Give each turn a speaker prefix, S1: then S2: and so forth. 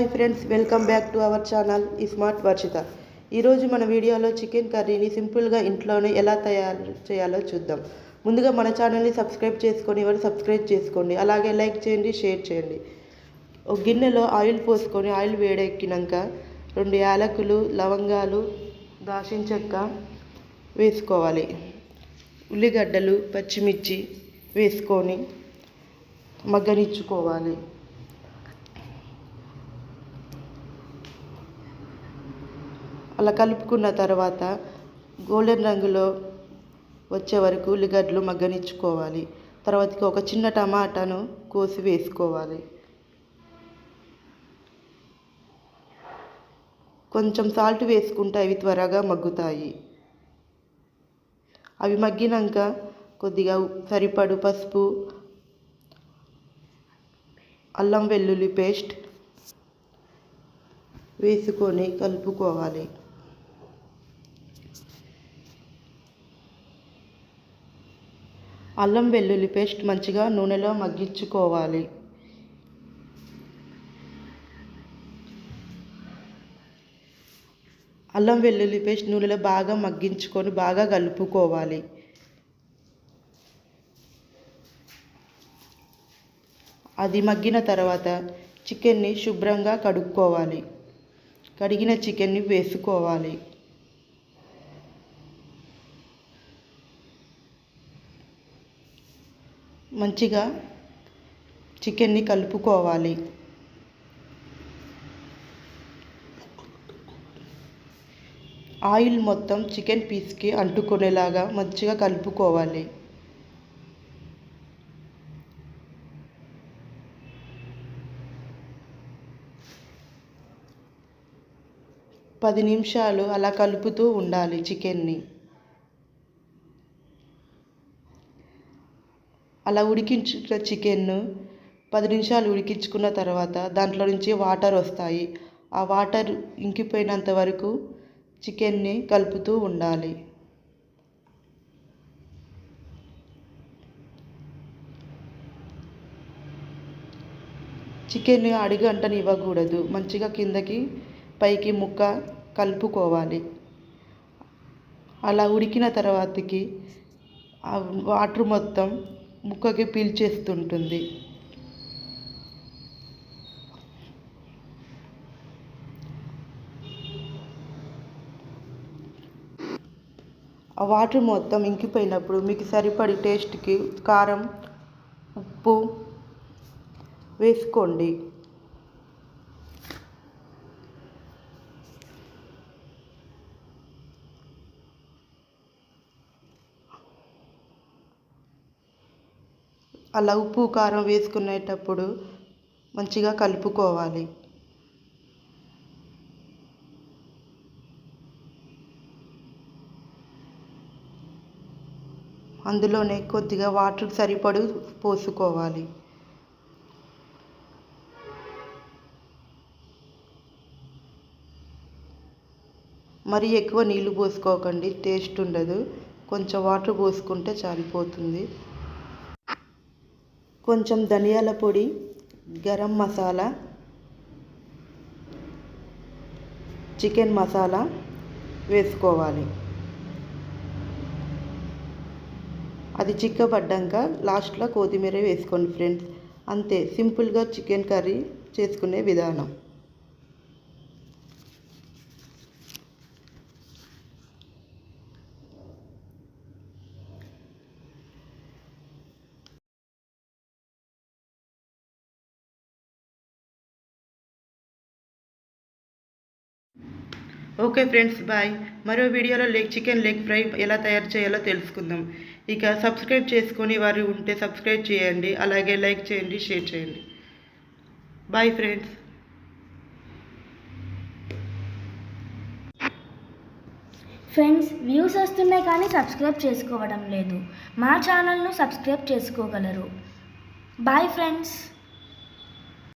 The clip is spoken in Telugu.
S1: Hi friends welcome back to our channel smart Varshitha. ఈరోజు మన వీడియోలో చికెన్ కర్రీని సింపుల్గా ఇంట్లోనే ఎలా తయారు చేయాలో చూద్దాం. ముందుగా మన ఛానల్ని సబ్స్క్రైబ్ చేసుకొని ఎవరు సబ్స్క్రైబ్ చేసుకోండి. అలాగే లైక్ చేయండి షేర్ చేయండి. ఒక గిన్నెలో ఆయిల్ పోసుకొని ఆయిల్ వేడెక్కినాక రెండు యాలకులు లవంగాలు దాచిన చెక్క వేసుకోవాలి. ఉల్లిగడ్డలు పచ్చిమిర్చి వేసుకొని మగ్గనిచ్చుకోవాలి. అలా కలుపుకున్న తర్వాత గోల్డెన్ రంగులో వచ్చే వరకు ఉల్లిగడ్డలు మగ్గనిచ్చుకోవాలి. తర్వాతకి ఒక చిన్న టమాటాను కోసి వేసుకోవాలి. కొంచెం సాల్ట్ వేసుకుంటే అవి త్వరగా మగ్గుతాయి. అవి మగ్గినాక కొద్దిగా సరిపడు పసుపు అల్లం వెల్లుల్లి పేస్ట్ వేసుకొని కలుపుకోవాలి. అల్లం వెల్లుల్లి పేస్ట్ మంచిగా నూనెలో మగ్గించుకోవాలి. అల్లం వెల్లుల్లి పేస్ట్ నూనెలో బాగా మగ్గించుకొని బాగా కలుపుకోవాలి. అది మగ్గిన తర్వాత చికెన్ని శుభ్రంగా కడుక్కోవాలి. కడిగిన చికెన్ని వేసుకోవాలి. మంచిగా చికెన్ని కలుపుకోవాలి. ఆయిల్ మొత్తం చికెన్ పీస్కి అంటుకునేలాగా మంచిగా కలుపుకోవాలి. పది నిమిషాలు అలా కలుపుతూ ఉండాలి చికెన్ని. అలా ఉడికించుకున్న చికెన్ను పది నిమిషాలు ఉడికించుకున్న తర్వాత దాంట్లో నుంచి వాటర్ వస్తాయి. ఆ వాటర్ ఇంకిపోయినంత వరకు చికెన్ని కలుపుతూ ఉండాలి. చికెన్ని అడిగంటనివ్వకూడదు. మంచిగా కిందకి పైకి ముక్క కలుపుకోవాలి. అలా ఉడికిన తర్వాతకి ఆ వాటర్ మొత్తం ముక్కకి పీల్చేస్తుంటుంది. ఆ వాటర్ మొత్తం ఇంకిపోయినప్పుడు మీకు సరిపడి టేస్ట్కి కారం ఉప్పు వేసుకోండి. అలా ఉప్పు కారం వేసుకునేటప్పుడు మంచిగా కలుపుకోవాలి. అందులోనే కొద్దిగా వాటర్ సరిపడు పోసుకోవాలి. మరి ఎక్కువ నీళ్ళు పోసుకోకండి టేస్ట్ ఉండదు. కొంచెం వాటర్ పోసుకుంటే సరిపోతుంది. కొంచెం ధనియాల పొడి గరం మసాలా చికెన్ మసాలా వేసుకోవాలి. అది చిక్కబడ్డాక లాస్ట్లో కొత్తిమీర వేసుకోండి ఫ్రెండ్స్. అంతే సింపుల్గా చికెన్ కర్రీ చేసుకునే విధానం. Okay friends bye. మరో వీడియోలో లెగ్ చికెన్ లెగ్ ఫ్రై ఎలా తయారు చేయాలో తెలుసుకుందాం. ఇక సబ్స్క్రైబ్ చేసుకొని వారు ఉంటే సబ్స్క్రైబ్ చేయండి అలాగే లైక్ చేయండి షేర్ చేయండి. Bye friends.
S2: ఫ్రెండ్స్ వ్యూస్ వస్తున్నాయి కానీ సబ్స్క్రైబ్ చేసుకోవడం లేదు. మా ఛానల్ను సబ్స్క్రైబ్ చేసుకోగలరు. Bye friends.